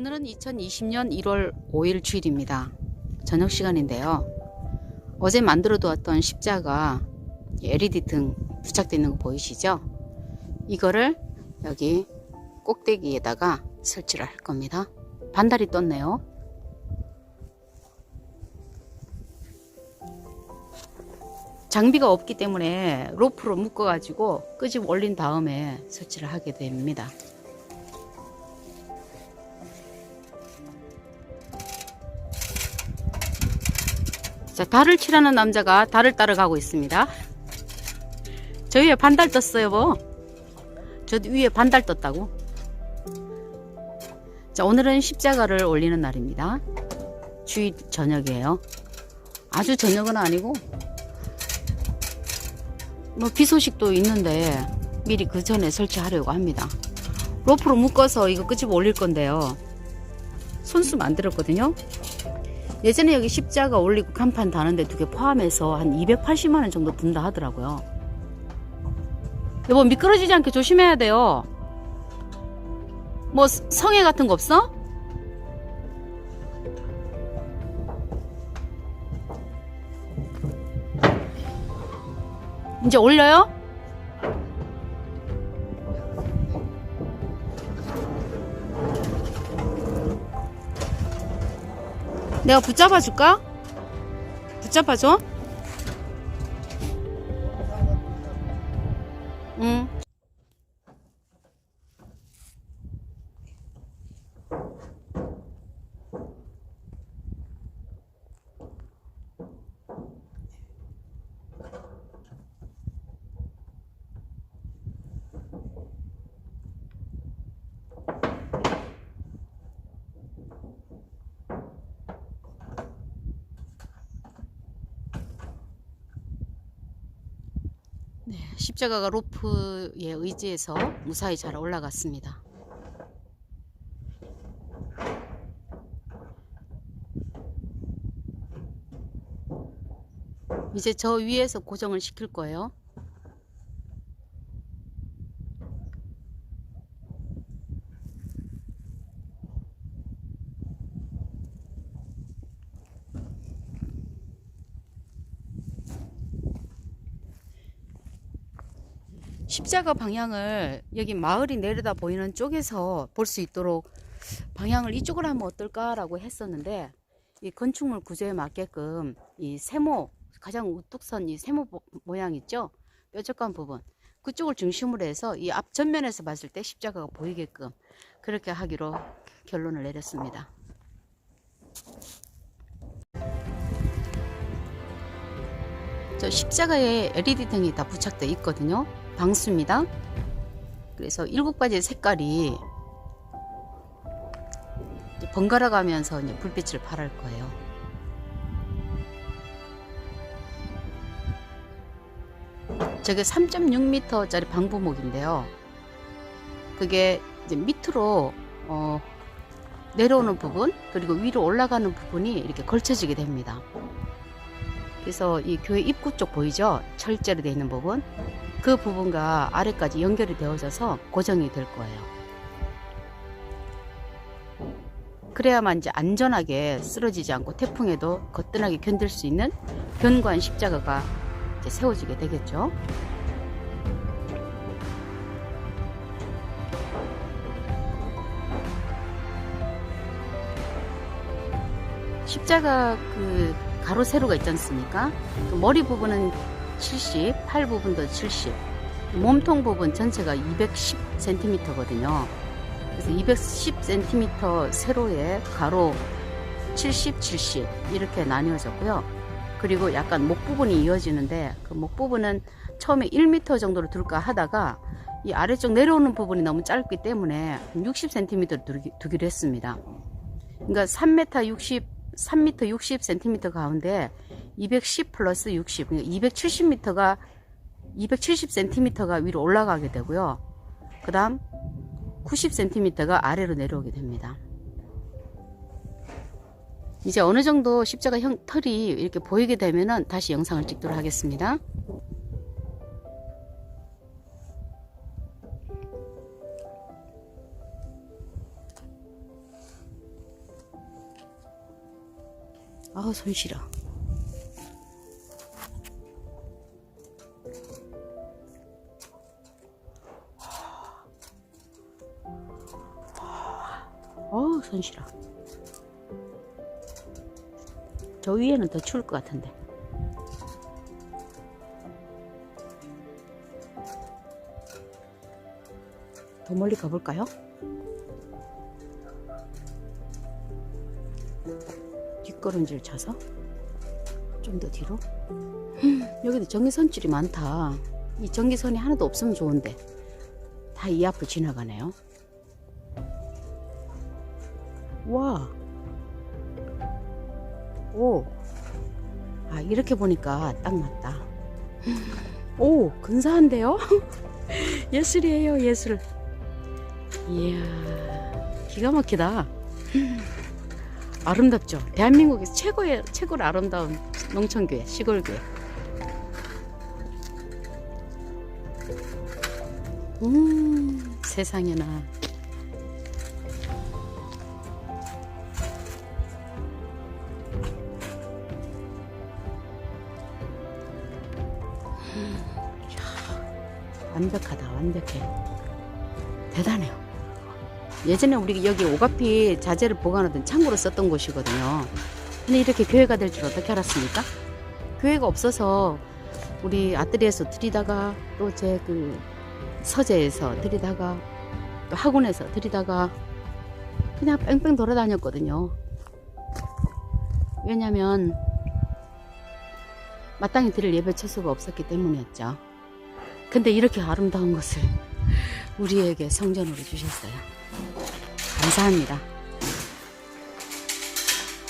오늘은 2020년 1월 5일 주일입니다. 저녁 시간인데요. 어제 만들어 두었던 십자가 LED 등 부착되어 있는 거 보이시죠? 이거를 여기 꼭대기에다가 설치를 할 겁니다. 반달이 떴네요. 장비가 없기 때문에 로프로 묶어 가지고 끄집 올린 다음에 설치를 하게 됩니다. 자, 달을 칠하는 남자가 달을 따라 가고 있습니다. 저 위에 반달 떴어요, 뭐. 저 위에 반달 떴다고. 자, 오늘은 십자가를 올리는 날입니다. 주일 저녁이에요. 아주 저녁은 아니고, 뭐, 비 소식도 있는데, 미리 그 전에 설치하려고 합니다. 로프로 묶어서 이거 끄집어 올릴 건데요. 손수 만들었거든요. 예전에 여기 십자가 올리고 간판 다는데 두 개 포함해서 한 280만 원 정도 든다 하더라고요. 여보 미끄러지지 않게 조심해야 돼요. 뭐 성에 같은 거 없어? 이제 올려요? 내가 붙잡아 줄까? 붙잡아 줘? 십자가가 로프에 의지해서 무사히 잘 올라갔습니다. 이제 저 위에서 고정을 시킬 거예요. 십자가 방향을 여기 마을이 내려다 보이는 쪽에서 볼 수 있도록 방향을 이쪽으로 하면 어떨까라고 했었는데 이 건축물 구조에 맞게끔 이 세모 가장 우뚝 선 이 세모 모- 모양 있죠 뾰족한 부분 그쪽을 중심으로 해서 이 앞 전면에서 봤을 때 십자가가 보이게끔 그렇게 하기로 결론을 내렸습니다. 저 십자가에 LED 등이 다 부착되어 있거든요. 방수입니다. 그래서 일곱 가지 색깔이 번갈아 가면서 불빛을 발할 거예요. 저게 3.6m짜리 방부목인데요. 그게 밑으로 어, 내려오는 부분 그리고 위로 올라가는 부분이 이렇게 걸쳐지게 됩니다. 그래서 이 교회 입구 쪽 보이죠? 철제로 되어 있는 부분. 그 부분과 아래까지 연결이 되어져서 고정이 될 거예요. 그래야만 이제 안전하게 쓰러지지 않고 태풍에도 거뜬하게 견딜 수 있는 견고한 십자가가 이제 세워지게 되겠죠. 십자가 그 가로 세로가 있지 않습니까? 그 머리 부분은 70, 팔 부분도 70, 몸통 부분 전체가 210cm거든요. 그래서 210cm 세로에 가로 70, 70 이렇게 나뉘어졌고요. 그리고 약간 목 부분이 이어지는데 그 목 부분은 처음에 1m 정도로 둘까 하다가 이 아래쪽 내려오는 부분이 너무 짧기 때문에 60cm를 두기, 두기로 했습니다. 그러니까 3m 60, 3m 60cm 가운데 210 플러스 60, 270m가 270cm가 위로 올라가게 되고요. 그 다음 90cm가 아래로 내려오게 됩니다. 이제 어느 정도 십자가 형, 털이 이렇게 보이게 되면은 다시 영상을 찍도록 하겠습니다. 아우 손 시려. 손 시려. 저 위에는 더 추울 것 같은데. 더 멀리 가볼까요? 뒷걸음질 쳐서 좀 더 뒤로 여기도 전기선줄이 많다 이 전기선이 하나도 없으면 좋은데 다 이 앞을 지나가네요 와 오. 아, 이렇게 보니까 딱 맞다. 오, 근사한데요? 예술이에요, 예술. 이야, 기가 막히다. 아름답죠? 대한민국에서 최고의, 최고로 아름다운 농촌교회, 시골교회. 음, 세상에나. 완벽하다, 완벽해. 대단해요. 예전에 우리 여기 오가피 자재를 보관하던 창고로 썼던 곳이거든요. 근데 이렇게 교회가 될 줄 어떻게 알았습니까? 교회가 없어서 우리 아뜨리에서 들이다가 또 제 그 서재에서 들이다가 또 학원에서 들이다가 그냥 뺑뺑 돌아다녔거든요. 왜냐면 마땅히 드릴 예배 처소가 없었기 때문이었죠. 근데 이렇게 아름다운 것을 우리에게 성전으로 주셨어요. 감사합니다.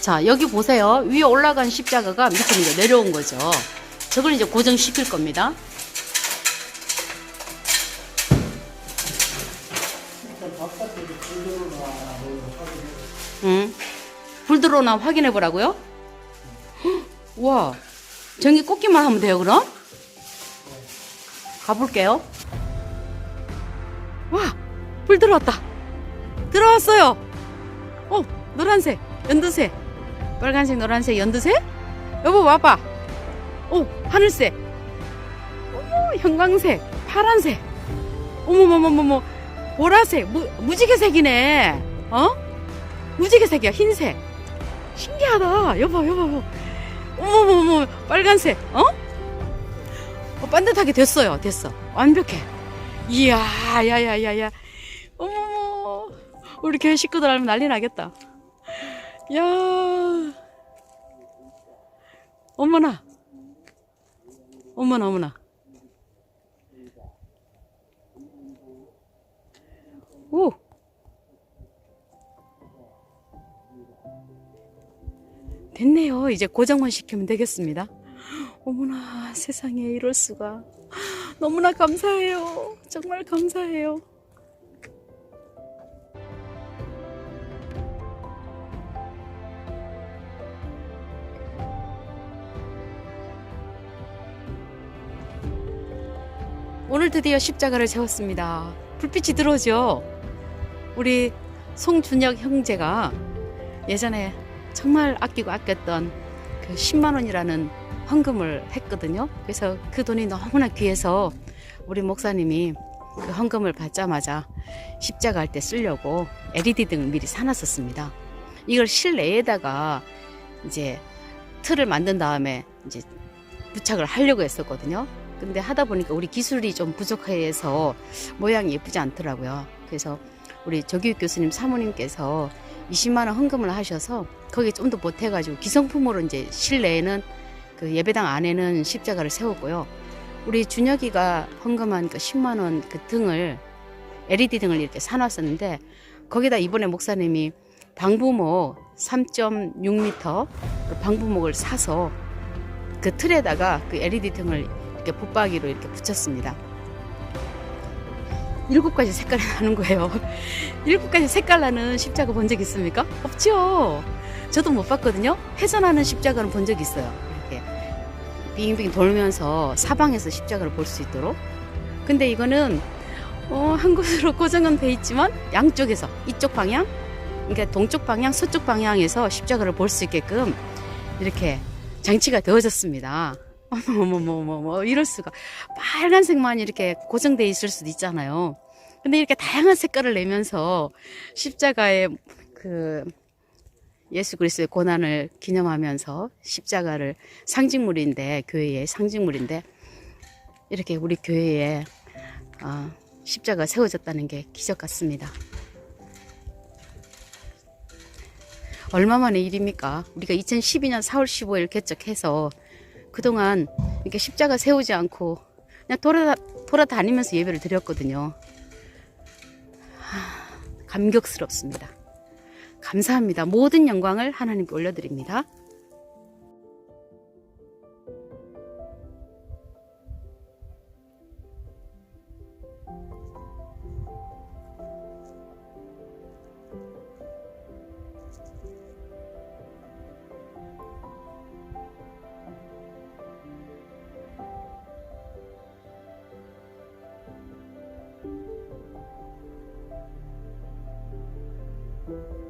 자, 여기 보세요. 위에 올라간 십자가가 밑으로 이제 내려온 거죠. 저걸 이제 고정시킬 겁니다. 응. 불 들어오나 확인해 보라고요? 와, 전기 꽂기만 하면 돼요, 그럼? 가볼게요. 와, 불 들어왔다. 들어왔어요. 어, 노란색, 연두색, 빨간색, 노란색, 연두색. 여보 와봐. 오, 하늘색. 어머, 형광색, 파란색. 어머머머머머, 보라색, 무, 무지개색이네. 어? 무지개색이야, 흰색. 신기하다. 여보, 여보, 여보. 어머머머, 빨간색. 어? 어, 반듯하게 됐어요. 됐어. 완벽해. 이야, 야야야야. 어머머. 우리 교회 식구들 알면 난리 나겠다. 야. 어머나. 어머나, 어머나. 오. 됐네요. 이제 고정만 시키면 되겠습니다. 어머나 세상에 이럴 수가. 너무나 감사해요. 정말 감사해요. 오늘 드디어 십자가를 세웠습니다. 불빛이 들어오죠? 우리 송준혁 형제가 예전에 정말 아끼고 아꼈던 그 10만 원이라는 헌금을 했거든요. 그래서 그 돈이 너무나 귀해서 우리 목사님이 그 헌금을 받자마자 십자가 할 때 쓰려고 LED 등을 미리 사놨었습니다. 이걸 실내에다가 이제 틀을 만든 다음에 이제 부착을 하려고 했었거든요. 근데 하다 보니까 우리 기술이 좀 부족해서 모양이 예쁘지 않더라고요. 그래서 우리 조교육 교수님 사모님께서 20만 원 헌금을 하셔서 거기에 좀 더 보태가지고 기성품으로 이제 실내에는 그 예배당 안에는 십자가를 세웠고요. 우리 준혁이가 헌금한 그 10만 원 그 등을 LED 등을 이렇게 사놨었는데 거기다 이번에 목사님이 방부목 3.6m 그 방부목을 사서 그 틀에다가 그 LED 등을 이렇게 붙박이로 이렇게 붙였습니다. 일곱 가지 색깔이 나는 거예요. 일곱 가지 색깔 나는 십자가 본 적 있습니까? 없죠. 저도 못 봤거든요. 회전하는 십자가는 본 적 있어요. 빙빙 돌면서 사방에서 십자가를 볼 수 있도록. 근데 이거는 어, 한 곳으로 고정은 돼 있지만 양쪽에서 이쪽 방향, 그러니까 동쪽 방향, 서쪽 방향에서 십자가를 볼 수 있게끔 이렇게 장치가 되어졌습니다. 어머머머머 이럴 수가 빨간색만 이렇게 고정돼 있을 수도 있잖아요. 근데 이렇게 다양한 색깔을 내면서 십자가의 그 예수 그리스도의 고난을 기념하면서 십자가를 상징물인데 교회의 상징물인데 이렇게 우리 교회에 어, 십자가 세워졌다는 게 기적 같습니다. 얼마 만의 일입니까? 우리가 2012년 4월 15일 개척해서 그동안 이렇게 십자가 세우지 않고 그냥 돌아, 돌아다니면서 예배를 드렸거든요. 하, 감격스럽습니다. 감사합니다. 모든 영광을 하나님께 올려드립니다. thank